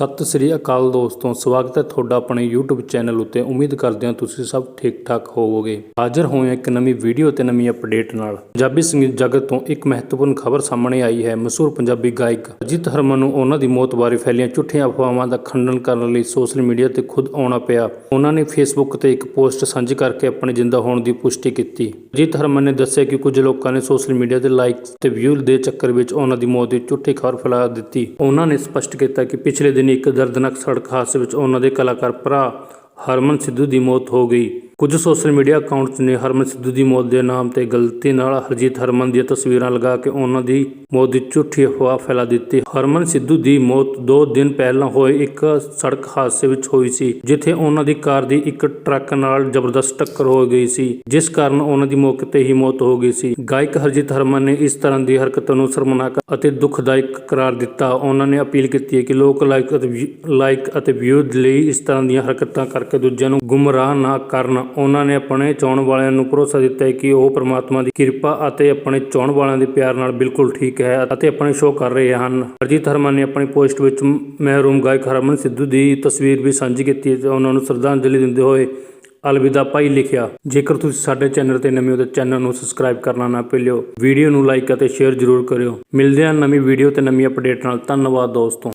ਸਤਿ ਸ੍ਰੀ ਅਕਾਲ ਦੋਸਤੋ, ਸਵਾਗਤ ਹੈ ਤੁਹਾਡਾ ਆਪਣੇ YouTube ਚੈਨਲ ਉੱਤੇ। ਉਮੀਦ ਕਰਦੇ ਹਾਂ ਤੁਸੀਂ ਸਭ ਠੀਕ ਠਾਕ ਹੋਵੋਗੇ। ਹਾਜ਼ਰ ਹੋਏ ਹਾਂ ਇੱਕ ਨਵੀਂ ਵੀਡੀਓ ਤੇ ਨਵੀਂ ਅਪਡੇਟ ਨਾਲ। ਪੰਜਾਬੀ ਸੰਗੀਤ ਜਗਤ ਤੋਂ ਇੱਕ ਮਹੱਤਵਪੂਰਨ ਖਬਰ ਸਾਹਮਣੇ ਆਈ ਹੈ। ਮਸ਼ਹੂਰ ਪੰਜਾਬੀ ਗਾਇਕ ਅਜੀਤ ਹਰਮਨ ਨੂੰ ਉਹਨਾਂ ਦੀ ਮੌਤ ਬਾਰੇ ਫੈਲੀਆਂ ਝੂਠੀਆਂ ਅਫਵਾਹਾਂ ਦਾ ਖੰਡਨ ਕਰਨ ਲਈ ਸੋਸ਼ਲ ਮੀਡੀਆ ਤੇ ਖੁਦ ਆਉਣਾ ਪਿਆ। ਉਹਨਾਂ ਨੇ ਫੇਸਬੁੱਕ ਤੇ ਇੱਕ ਪੋਸਟ ਸਾਂਝੀ ਕਰਕੇ ਆਪਣੇ ਜਿੰਦਾ ਹੋਣ ਦੀ ਪੁਸ਼ਟੀ ਕੀਤੀ। ਅਜੀਤ ਹਰਮਨ ਨੇ ਦੱਸਿਆ ਕਿ ਕੁਝ ਲੋਕਾਂ ਨੇ ਸੋਸ਼ਲ ਮੀਡੀਆ ਤੇ ਲਾਈਕਸ ਤੇ ਵਿਊ ਦੇ ਚੱਕਰ ਵਿੱਚ ਉਹਨਾਂ ਦੀ ਮੌਤ ਦੀ ਝੂਠੀ ਖਬਰ ਫੈਲਾ ਦਿੱਤੀ। ਉਹਨਾਂ ਨੇ ਸਪਸ਼ਟ ਕੀਤਾ ਕਿ ਪਿਛਲੇ ਦਿਨ ਇੱਕ ਦਰਦਨਾਕ ਸੜਕ ਹਾਦਸੇ ਵਿੱਚ ਉਹਨਾਂ ਦੇ ਕਲਾਕਾਰ ਭਰਾ ਹਰਮਨ ਸਿੱਧੂ ਦੀ ਮੌਤ ਹੋ ਗਈ। ਕੁਝ ਸੋਸ਼ਲ ਮੀਡੀਆ ਅਕਾਊਂਟਸ ਨੇ ਹਰਮਨ ਸਿੱਧੂ ਦੀ ਮੌਤ ਦੇ ਨਾਮ ਤੇ ਗਲਤੀ ਨਾਲ ਹਰਜੀਤ ਹਰਮਨ ਦੀਆਂ ਤਸਵੀਰਾਂ ਲਗਾ ਕੇ ਉਹਨਾਂ ਦੀ ਮੌਤ ਦੀ ਝੂਠੀ ਅਫਵਾਹ ਫੈਲਾ ਦਿੱਤੀ। ਹਰਮਨ ਸਿੱਧੂ ਦੀ ਮੌਤ 2 ਦਿਨ ਪਹਿਲਾਂ ਹੋਏ ਇੱਕ ਸੜਕ ਹਾਦਸੇ ਵਿੱਚ ਹੋਈ ਸੀ, ਜਿੱਥੇ ਉਹਨਾਂ ਦੀ ਕਾਰ ਦੀ ਇੱਕ ਟਰੱਕ ਨਾਲ ਜ਼ਬਰਦਸਤ ਟੱਕਰ ਹੋ ਗਈ ਸੀ, ਜਿਸ ਕਾਰਨ ਉਹਨਾਂ ਦੀ ਮੌਕੇ ਤੇ ਹੀ ਮੌਤ ਹੋ ਗਈ ਸੀ। ਗਾਇਕ ਹਰਜੀਤ ਹਰਮਨ ਨੇ ਇਸ ਤਰ੍ਹਾਂ ਦੀ ਹਰਕਤ ਨੂੰ ਸ਼ਰਮਨਾਕ ਅਤੇ ਦੁਖਦਾਇਕ ਕਰਾਰ ਦਿੱਤਾ। ਉਹਨਾਂ ਨੇ ਅਪੀਲ ਕੀਤੀ ਹੈ ਕਿ ਲੋਕ ਲਾਈਕ ਅਤੇ ਲਾਈਕ ਅਤੇ ਵਿਊ ਲਈ ਇਸ ਤਰ੍ਹਾਂ ਦੀਆਂ ਹਰਕਤਾਂ ਕਰਕੇ ਦੂਜਿਆਂ ਨੂੰ ਗੁੰਮਰਾਹ ਨਾ ਕਰਨ। ਉਹਨਾਂ ਨੇ ਆਪਣੇ ਚਾਹਣ ਵਾਲਿਆਂ ਨੂੰ ਭਰੋਸਾ ਦਿੱਤਾ ਹੈ ਕਿ ਉਹ ਪ੍ਰਮਾਤਮਾ ਦੀ ਕਿਰਪਾ ਅਤੇ ਆਪਣੇ ਚਾਹਣ ਵਾਲਿਆਂ ਦੇ ਪਿਆਰ ਨਾਲ ਬਿਲਕੁਲ ਠੀਕ ਹੈ ਅਤੇ ਆਪਣੇ ਸ਼ੋਅ ਕਰ ਰਹੇ ਹਨ। ਅਰਜੀਤ ਹਰਮਨ ਨੇ ਆਪਣੀ ਪੋਸਟ ਵਿੱਚ ਮਹਿਰੂਮ ਗਾਇਕ ਹਰਮਨ ਸਿੱਧੂ ਦੀ ਤਸਵੀਰ ਵੀ ਸਾਂਝੀ ਕੀਤੀ ਹੈ ਤੇ ਉਹਨਾਂ ਨੂੰ ਸ਼ਰਧਾਂਜਲੀ ਦਿੰਦੇ ਹੋਏ ਅਲਵਿਦਾ ਭਾਈ ਲਿਖਿਆ, ਜੇਕਰ ਤੁਸੀਂ ਸਾਡੇ ਚੈਨਲ ਤੇ ਨਵੇਂ ਹੋ ਤਾਂ ਚੈਨਲ ਨੂੰ ਸਬਸਕ੍ਰਾਈਬ ਕਰਨਾ ਨਾ ਭੁੱਲਿਓ, ਵੀਡੀਓ ਨੂੰ ਲਾਈਕ ਅਤੇ ਸ਼ੇਅਰ ਜ਼ਰੂਰ ਕਰਿਓ। ਮਿਲਦੇ ਹਾਂ ਨਵੀਂ ਵੀਡੀਓ ਤੇ ਨਵੀਂ ਅਪਡੇਟ ਨਾਲ। ਧੰਨਵਾਦ ਦੋਸਤੋ।